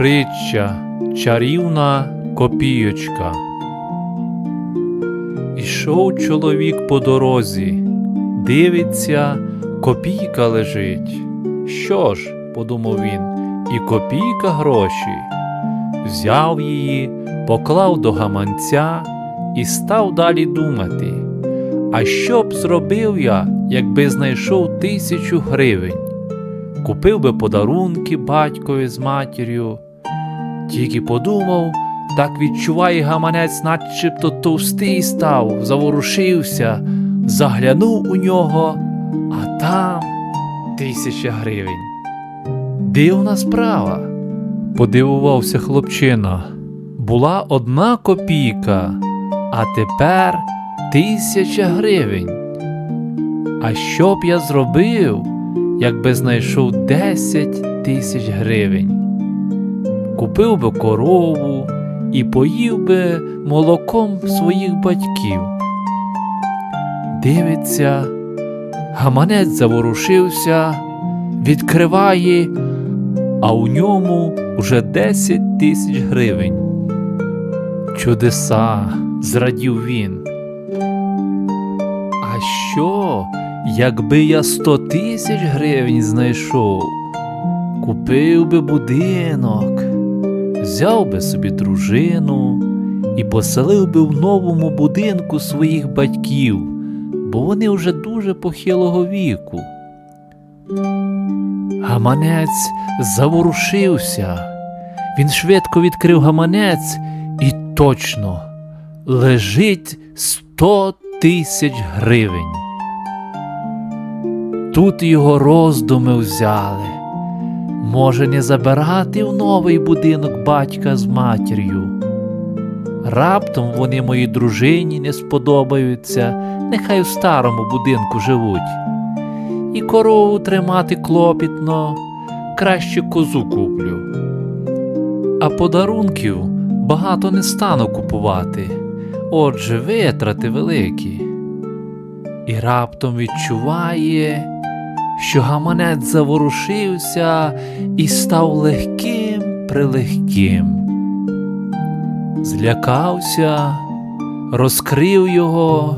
Притча чарівна копійочка. Ішов чоловік по дорозі, дивиться, копійка лежить. Що ж, подумав він, і копійка гроші. Взяв її, поклав до гаманця і став далі думати. А що б зробив я, якби знайшов тисячу гривень? Купив би подарунки батькові з матір'ю. Тільки подумав, так відчуває гаманець, начебто товстий став, заворушився, заглянув у нього, а там тисяча гривень. Дивна справа, подивувався хлопчина. Була одна копійка, а тепер тисяча гривень. А що б я зробив, якби знайшов 10 тисяч гривень? Купив би корову і поїв би молоком своїх батьків. Дивиться, гаманець заворушився, відкриває, а у ньому уже 10 тисяч гривень. Чудеса, зрадів він. А що, якби я 100 тисяч гривень знайшов? Купив би будинок, взяв би собі дружину і поселив би в новому будинку своїх батьків, бо вони вже дуже похилого віку. Гаманець заворушився. Він швидко відкрив гаманець і точно лежить сто тисяч гривень. Тут його роздуми взяли. Може не забирати в новий будинок батька з матір'ю. Раптом вони моїй дружині не сподобаються, нехай в старому будинку живуть. І корову тримати клопітно, краще козу куплю. А подарунків багато не стану купувати, отже, витрати великі. І раптом відчуває, що гаманець заворушився і став легким прилегким. Злякався, розкрив його,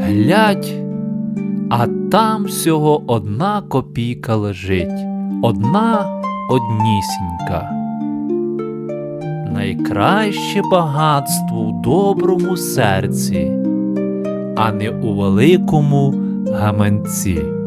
глядь, а там всього одна копійка лежить, одна однісінька. Найкраще багатство у доброму серці, а не у великому гаманці.